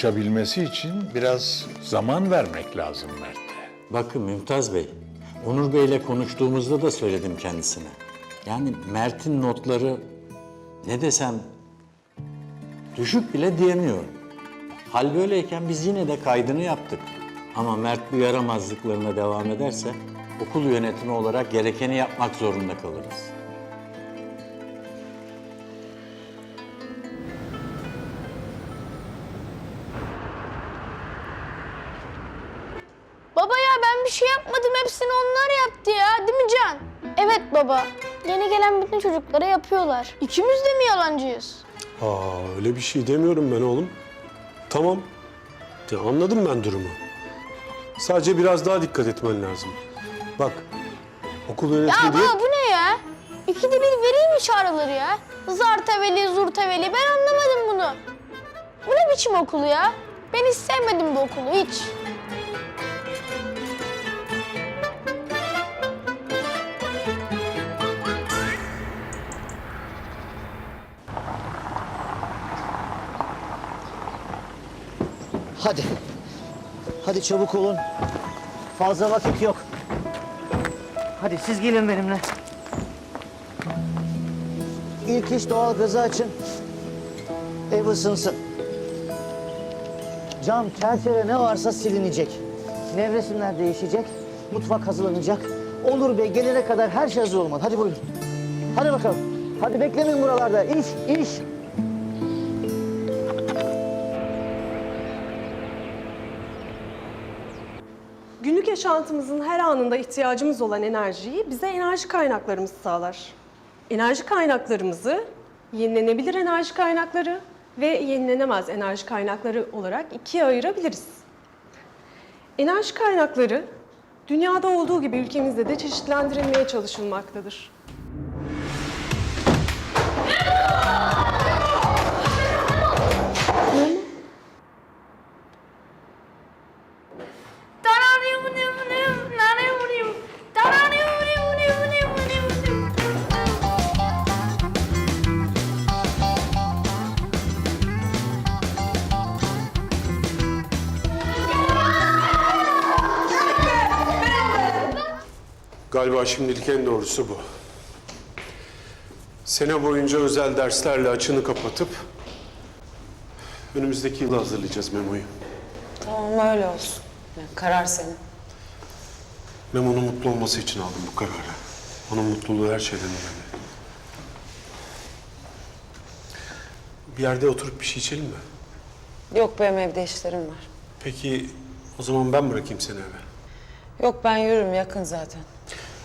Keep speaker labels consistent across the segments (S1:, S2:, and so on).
S1: uçabilmesi için biraz zaman vermek lazım Mert'e.
S2: Bakın Mümtaz Bey, Onur Bey'le konuştuğumuzda da söyledim kendisine. Yani Mert'in notları ne desem düşük bile diyemiyorum. Hal böyleyken biz yine de kaydını yaptık. Ama Mert bu yaramazlıklarına devam ederse okul yönetimi olarak gerekeni yapmak zorunda kalırız.
S3: Yeni gelen bütün çocuklara yapıyorlar. İkimiz de mi yalancıyız?
S4: Aa öyle bir şey demiyorum ben oğlum. Tamam. Ya, anladım ben durumu. Sadece biraz daha dikkat etmen lazım. Bak okul
S3: Ya
S4: yönetimi diye...
S3: baba bu ne ya? İkide bir vereyim mi çağrıları ya? Zarteveli, zurteveli ben anlamadım bunu. Bu ne biçim okul ya? Ben hiç sevmedim bu okulu hiç.
S5: Hadi. Hadi çabuk olun. Fazla vakit yok. Hadi siz gelin benimle. İlk iş doğal gazı açın. Ev ısınsın. Cam, çerçeve ne varsa silinecek. Nevresimler değişecek. Mutfak hazırlanacak. Olur Bey gelene kadar her şey hazır olmalı. Hadi buyurun. Hadi bakalım. Hadi beklemeyin buralarda. İş, iş.
S6: Yaşantımızın her anında ihtiyacımız olan enerjiyi bize enerji kaynaklarımız sağlar. Enerji kaynaklarımızı yenilenebilir enerji kaynakları ve yenilenemez enerji kaynakları olarak ikiye ayırabiliriz. Enerji kaynakları dünyada olduğu gibi ülkemizde de çeşitlendirilmeye çalışılmaktadır.
S4: Galiba şimdilik en doğrusu bu. Sene boyunca özel derslerle açını kapatıp önümüzdeki yılı hazırlayacağız Memo'yu.
S7: Tamam öyle olsun. Yani karar senin.
S4: Memo'nun mutlu olması için aldım bu kararı. Onun mutluluğu her şeyden önemli. Bir yerde oturup bir şey içelim mi?
S7: Yok benim evde işlerim var.
S4: Peki o zaman ben bırakayım seni eve.
S7: Yok ben yürürüm yakın zaten.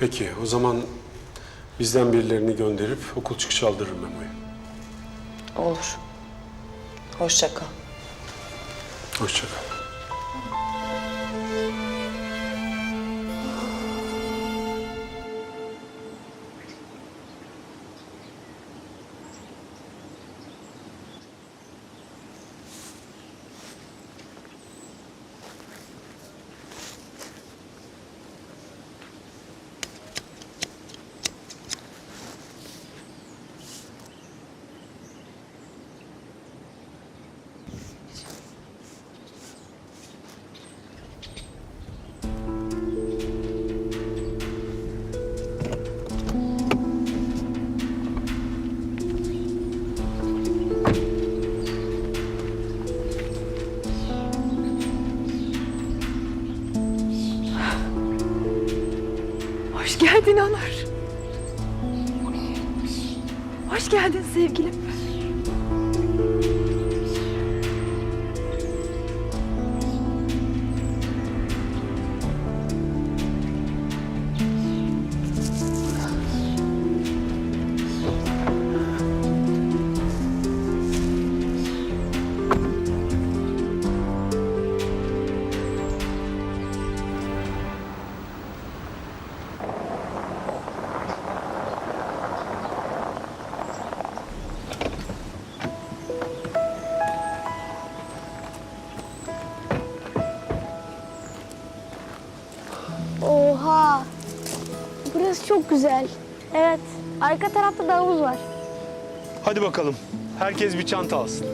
S4: Peki o zaman bizden birilerini gönderip okul çıkışı aldırırım Memo'yu.
S7: Olur. Hoşça kal.
S4: Hoşça kal.
S8: Hoş geldin sevgilim.
S3: Oha. Burası çok güzel. Evet. Arka tarafta da havuz var.
S4: Hadi bakalım. Herkes bir çanta alsın.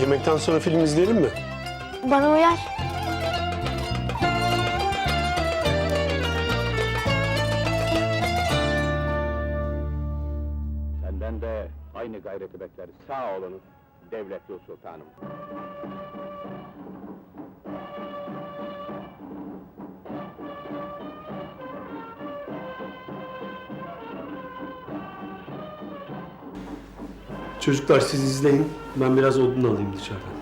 S4: Yemekten sonra film izleyelim mi?
S3: Bana uyar.
S9: Senden de aynı gayreti bekleriz. Sağ olunuz devletli sultanım.
S4: Çocuklar siz izleyin. Ben biraz odun alayım dışarıdan.